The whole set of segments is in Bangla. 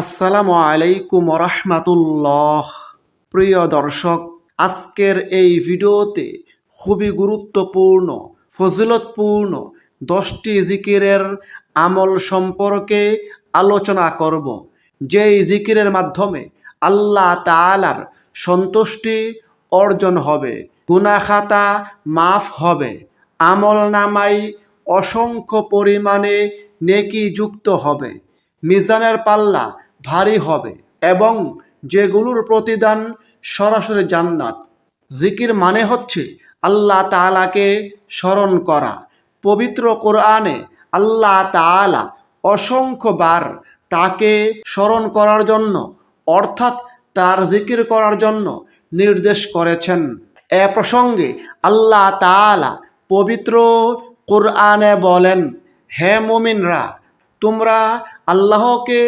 আসসালামু আলাইকুম রহমাতুল্লাহ প্রিয় দর্শক, আজকের এই ভিডিওতে খুবই গুরুত্বপূর্ণ, ফজিলতপূর্ণ দশটি জিকিরের আমল সম্পর্কে আলোচনা করব, যেই জিকিরের মাধ্যমে আল্লাহ তাআলার সন্তুষ্টি অর্জন হবে, গুনাখাতা মাফ হবে, আমল নামাই অসংখ্য পরিমাণে নেকি যুক্ত হবে, মিজানের পাল্লা ভারী হবে এবং যেগুলোর প্রতিদান সরাসরি জান্নাত। জিকির মানে হচ্ছে আল্লাহ তাআলাকে স্মরণ করা। পবিত্র কোরআনে আল্লাহ তাআলা অসংখ্যবার তাকে স্মরণ করার জন্য, অর্থাৎ তার জিকির করার জন্য নির্দেশ করেছেন। এ প্রসঙ্গে আল্লাহ তাআলা পবিত্র কোরআনে বলেন, হে মুমিনরা, তোমরা আল্লাহকে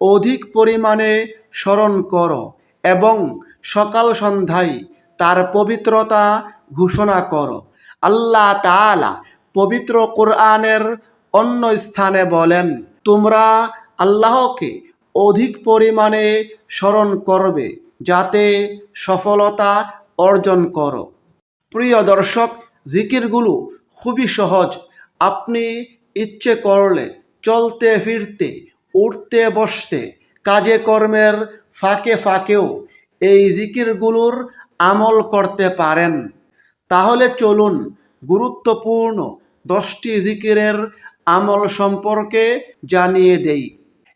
অধিক পরিমাণে স্মরণ করো এবং সকাল সন্ধ্যায় তার পবিত্রতা ঘোষণা করো। আল্লাহ তাআলা পবিত্র কোরআনের অন্য স্থানে বলেন, তোমরা আল্লাহকে অধিক পরিমাণে স্মরণ করবে যাতে সফলতা অর্জন করো। প্রিয় দর্শক, জিকিরগুলো খুবই সহজ। আপনি ইচ্ছে করলে চলতে ফিরতে উঠতে বসতে, কাজে কর্মের ফাঁকে ফাঁকেও এই জিকিরগুলোর আমল করতে পারেন। তাহলে চলুন গুরুত্বপূর্ণ দশটি জিকিরের আমল সম্পর্কে জানিয়ে দেই।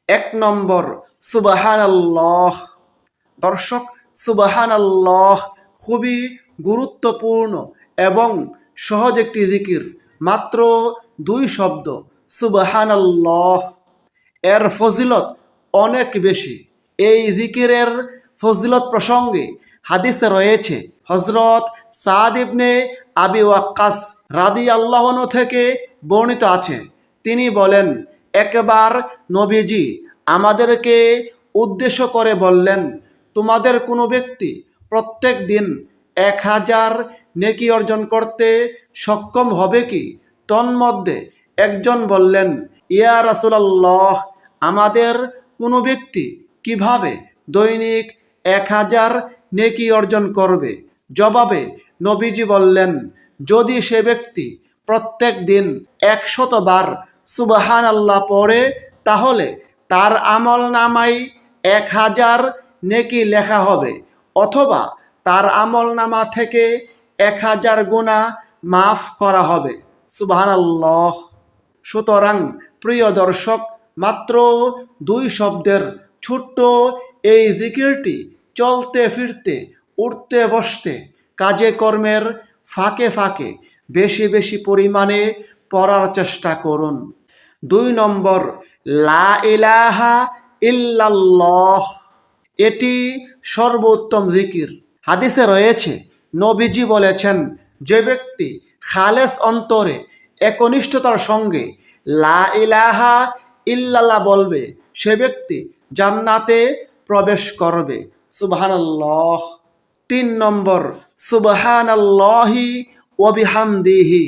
এক নম্বর সুবাহান আল্লাহ দর্শক সুবাহান আল্লাহ খুবই গুরুত্বপূর্ণ এবং সহজ একটি জিকির। মাত্র দুই শব্দ সুবাহান আল্লাহ এর ফজিলত অনেক বেশি। এই জিকিরের ফজিলত প্রসঙ্গে হাদিসে রয়েছে হজরত সাদ ইবনে আবি ওয়াক্কাস রাদি আল্লাহন থেকে বর্ণিত আছে। তিনি বলেন, একবার নবীজি আমাদেরকে উদ্দেশ্য করে বললেন, তোমাদের কোনো ব্যক্তি প্রত্যেক দিন এক হাজার নেকি অর্জন করতে সক্ষম হবে কি? তন্মধ্যে একজন বললেন, ইয়া রাসুলাল্লাহ আমাদের কোনো ব্যক্তি কীভাবে দৈনিক এক হাজার নেকি অর্জন করবে? জবাবে নবীজি বললেন, যদি সে ব্যক্তি প্রত্যেক দিন একশতবার সুবাহান আল্লাহ পড়ে, তাহলে তার আমল নামাই এক হাজার নেকি লেখা হবে। অথবা তার আমল নামা থেকে এক হাজার গুণা মাফ করা হবে। সুবাহান আল্লাহ সুতরাং প্রিয় দর্শক মাত্র দুই শব্দের ছোট্ট এই জিকিরটি চলতে ফিরতে, উঠতে বসতে, কাজে কর্মের ফাঁকে ফাঁকে বেশি বেশি পরিমাণে পড়ার চেষ্টা করুন। দুই নম্বর, লা ইলাহা ইল্লাল্লাহ। এটি সর্বোত্তম জিকির। হাদিসে রয়েছে, নবীজি বলেছেন, যে ব্যক্তি খালেস অন্তরে একনিষ্ঠতার সঙ্গে লা ইলাহা ইল্লাল্লাহ বলবে, সে ব্যক্তি জান্নাতে প্রবেশ করবে। সুবহানাল্লাহ। তিন নম্বর, সুবহানাল্লাহি ওবিহামদিহি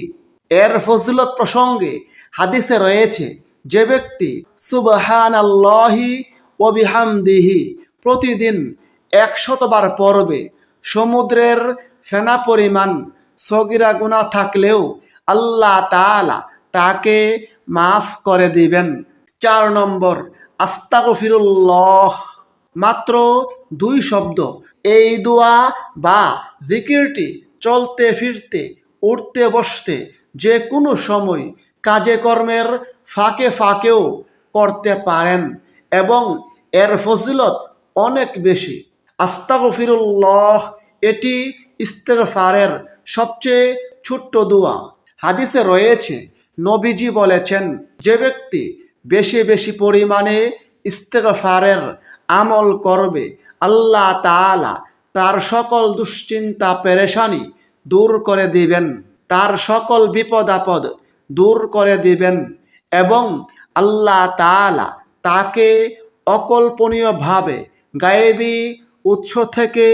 এর ফজিলত প্রসঙ্গে হাদিসে রয়েছে, যে ব্যক্তি সুবহানাল্লাহি ওবিহামদিহি প্রতিদিন একশতবার পড়বে, সমুদ্রের ফেনা পরিমাণ সগিরা গুণা থাকলেও আল্লাহ তাআলা তাকে মাফ করে দিবেন। চার নম্বর, আস্তাগফিরুল্লাহ। মাত্র দুই শব্দ। এই দোয়া বা জিকিরটি চলতে ফিরতে, উঠতে বসতে যে কোনো সময় কাজে কর্মের ফাঁকে ফাঁকেও করতে পারেন এবং এর ফজিলত অনেক বেশি। আস্তাগফিরুল্লাহ, এটি ইস্তেগফারের সবচেয়ে ছোট্ট দোয়া। হাদিসে রয়েছে, নবীজি বলেছেন, যে ব্যক্তি বেশি বেশি পরিমাণে ইস্তেগফারের আমল করবে। আল্লাহ তাআলা তার সকল দুশ্চিন্তা, পেরেশানি দূর করে দিবেন। তার সকল বিপদ আপদ দূর করে দিবেন এবং আল্লাহ তাআলা তাকে অকল্পনীয়ভাবে গায়েবী উৎস থেকে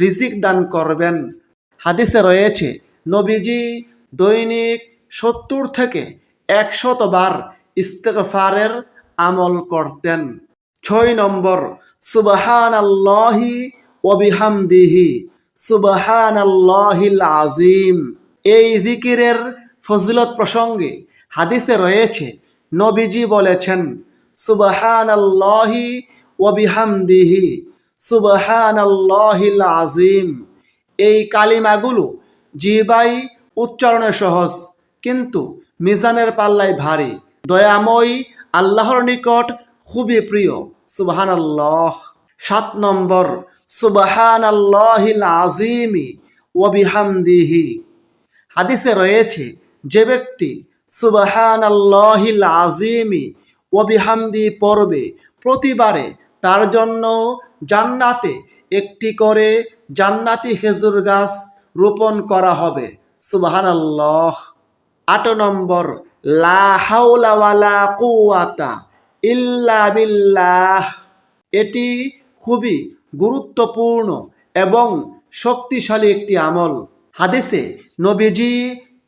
রিজিক দান করবেন। হাদিসে রয়েছে, নবীজি দৈনিক সত্তর থেকে একশতবার ইস্তেগফারের আমল করতেন। ছয় নম্বর সুবাহান আল্লাহি ওবিহামদিহি সুবাহান আল্লাহিল আজিম এই জিকিরের ফজিলত প্রসঙ্গে হাদিসে রয়েছে, নবীজি বলেছেন সুবাহান আল্লাহি ওবিহামদিহি সুবাহান আল্লাহিল আজিম এই কালিমাগুলো জিবাই উচ্চারণে সহজ, কিন্তু মিজানের পাল্লায় ভারী। দয়াময়, আল্লাহর নিকট খুবই প্রিয়। সুবাহান আল্লাহ সাত নম্বর সুবাহান আল্লাহিল আজিমি ওবিহামদিহি হাদিসে রয়েছে, যে ব্যক্তি সুবাহান আল্লাহিল আজিমি ওবিহামদি পড়বে, প্রতিবারে তার জন্য জান্নাতে একটি করে জান্নাতি খেজুর গাছ রোপণ করা হবে। সুবাহান আল্লাহ আট নম্বর লা হাওলা ওয়ালা কুওয়াতা ইল্লা বিল্লাহ। এটি খুবই গুরুত্বপূর্ণ এবং শক্তিশালী একটি আমল। হাদিসে নবীজি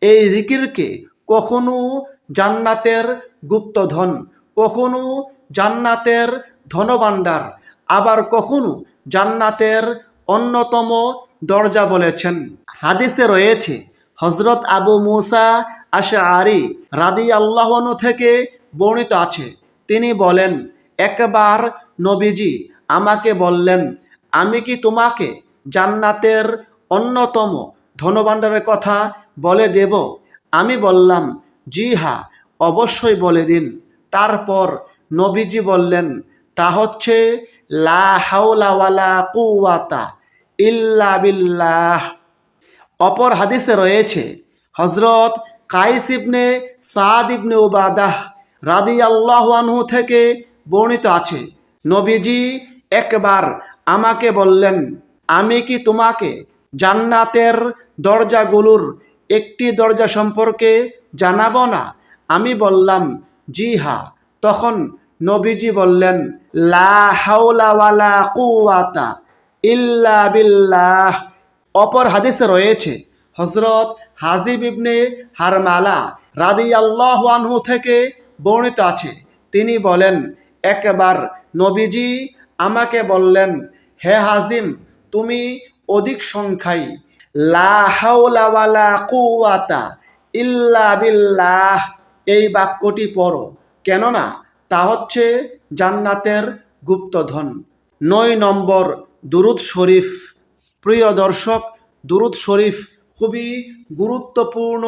এই জিকিরকে কখনো জান্নাতের গুপ্তধন, কখনো জান্নাতের ধনভাণ্ডার, আবার কখনো জান্নাতের অন্যতম দরজা বলেছেন। হাদিসে রয়েছে হজরত আবু মুসা আশাআরি রাদি আল্লাহনু থেকে বর্ণিত আছে। তিনি বলেন, একবার নবীজি আমাকে বললেন, আমি কি তোমাকে জান্নাতের অন্যতম ধনভাণ্ডারের কথা বলে দেব? আমি বললাম, জি হা অবশ্যই বলে দিন। তারপর নবীজি বললেন, তা হচ্ছে লা হাওলা ওয়ালা কুওয়াতা ইল্লা বিল্লাহ। অপর হাদিসে রয়েছে হজরত কাইস ইবনে সাদ ইবনে উবাদাহ রাদি আল্লাহ আনহু থেকে বর্ণিত আছে, নবীজি একবার আমাকে বললেন, আমি কি তোমাকে জান্নাতের দরজাগুলোর একটি দরজা সম্পর্কে জানাব না? আমি বললাম, জি হা। তখন নবীজি বললেন, লা হাওলা ওয়ালা কুওয়াতা ইল্লা বিল্লাহ। অপর হাদিসে রয়েছে হজরত হাজিব ইবনে হারমালা রাদি আল্লাহ আনহু থেকে বর্ণিত আছে। তিনি বলেন, একবার নবীজি আমাকে বললেন, হে হাজিম তুমি অধিক সংখ্যায়, লা ইল্লা বিল্লাহ এই বাক্যটি পড়ো। কেননা তা হচ্ছে জান্নাতের গুপ্তধন। নয় নম্বর দুরুদ শরীফ। প্রিয় দর্শক, দুরুদ শরীফ খুবই গুরুত্বপূর্ণ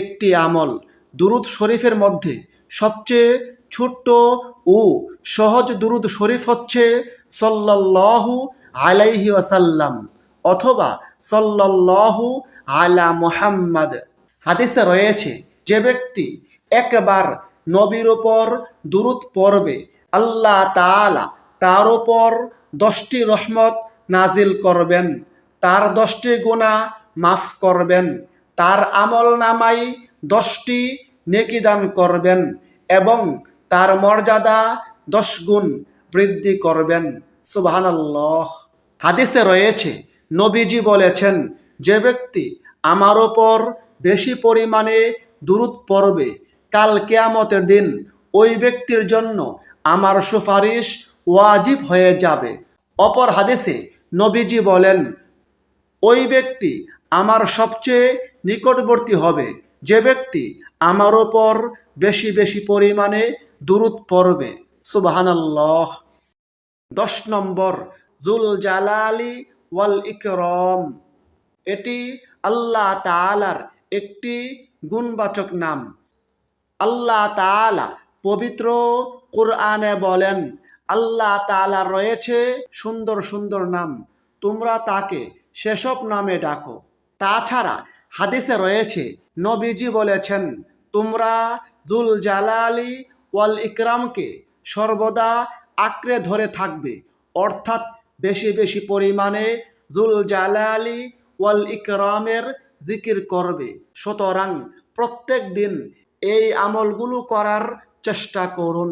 একটি আমল। দুরুদ শরীফের মধ্যে সবচেয়ে ছোট্ট ও সহজ দুরুদ শরীফ হচ্ছে সল্লাল্লাহু আলাইহি ওয়াসাল্লাম অথবা সল্লাল্লাহু আলা মুহাম্মদ। হাদিসে রয়েছে, যে ব্যক্তি একবার নবীর ওপর দুরুদ পড়বে, আল্লাহ তাআলা তার ওপর দশটি রহমত নাজিল করবেন। তার দশটি গুণা মাফ করবেন। তার আমল নামাই দশটি নেকি দান করবেন এবং তার মর্যাদা দশ গুণ বৃদ্ধি করবেন। সুবহানাল্লাহ। হাদিসে রয়েছে, নবীজি বলেছেন, যে ব্যক্তি আমার ওপর বেশি পরিমাণে দূরত পড়বে কাল কেয়ামতের দিন, ওই ব্যক্তির জন্য আমার সুপারিশ ওয়াজিব হয়ে যাবে। অপর হাদিসে নবীজি বলেন ওই ব্যক্তি আমার সবচেয়ে নিকটবর্তী হবে। যে ব্যক্তি আমার ওপর বেশি বেশি পরিমাণে দূরত পড়বে। সুবহানাল্লাহ। দশ নম্বর, জুল জালালি ওয়াল ইকরম। এটি আল্লাহ তালার একটি গুণবাচক নাম। আল্লাহ তাআলা পবিত্র কোরআনে বলেন, আল্লাহ তাআলার রয়েছে সুন্দর সুন্দর নাম। তোমরা তাকে সেসব নামে ডাকো। তাছাড়া হাদিসে রয়েছে, নবীজি বলেছেন, তোমরা জুল জালালি ওয়াল ইকরামকে সর্বদা আঁকড়ে ধরে থাকবে। অর্থাৎ বেশি বেশি পরিমাণে জুল জালালি ওয়াল ইকরামের জিকির করবে। সুতরাং প্রত্যেক দিন এই আমলগুলো করার চেষ্টা করুন।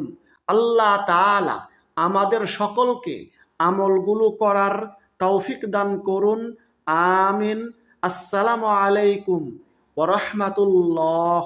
আল্লাহ তাআলা আমাদের সকলকে আমলগুলো করার তৌফিক দান করুন। আমিন। আসসালামু আলাইকুম ওরহমাতুল্লাহ